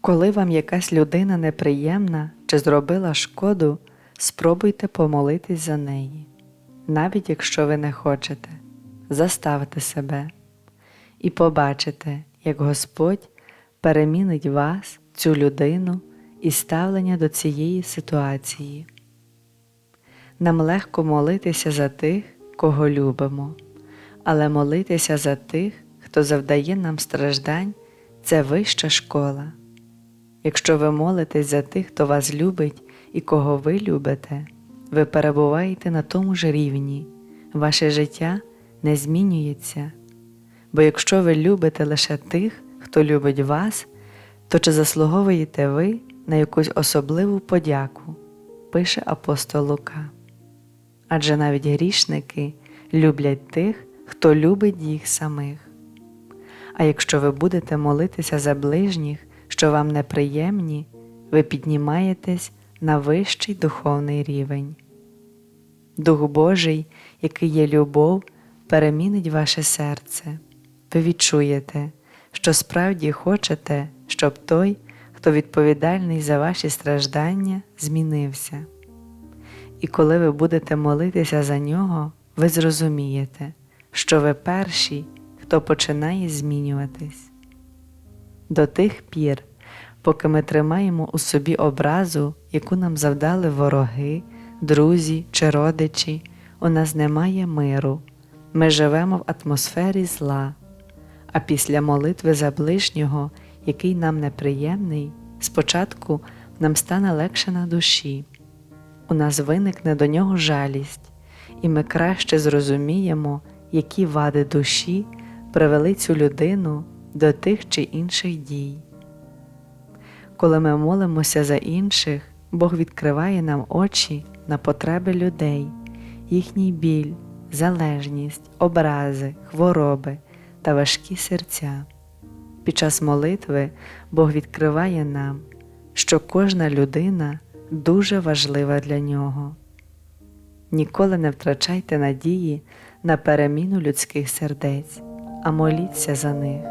Коли вам якась людина неприємна чи зробила шкоду, спробуйте помолитись за неї, навіть якщо ви не хочете, заставте себе і побачите, як Господь перемінить вас, цю людину і ставлення до цієї ситуації. Нам легко молитися за тих, кого любимо, але молитися за тих, хто завдає нам страждань, це вища школа. Якщо ви молитесь за тих, хто вас любить і кого ви любите, ви перебуваєте на тому ж рівні, ваше життя не змінюється. Бо якщо ви любите лише тих, хто любить вас, то чи заслуговуєте ви на якусь особливу подяку, пише апостол Лука. Адже навіть грішники люблять тих, хто любить їх самих. А якщо ви будете молитися за ближніх, що вам неприємні, ви піднімаєтесь на вищий духовний рівень. Дух Божий, який є любов, перемінить ваше серце. Ви відчуєте, що справді хочете, щоб той, хто відповідальний за ваші страждання, змінився. І коли ви будете молитися за нього, ви зрозумієте, що ви перші, хто починає змінюватись. До тих пір, поки ми тримаємо у собі образу, яку нам завдали вороги, друзі чи родичі, у нас немає миру, ми живемо в атмосфері зла, а після молитви за ближнього, який нам неприємний, спочатку нам стане легше на душі, у нас виникне до нього жалість, і ми краще зрозуміємо, які вади душі привели цю людину до тих чи інших дій. Коли ми молимося за інших, Бог відкриває нам очі на потреби людей, їхній біль, залежність, образи, хвороби та важкі серця. Під час молитви Бог відкриває нам, що кожна людина дуже важлива для нього. Ніколи не втрачайте надії на переміну людських сердець, а моліться за них.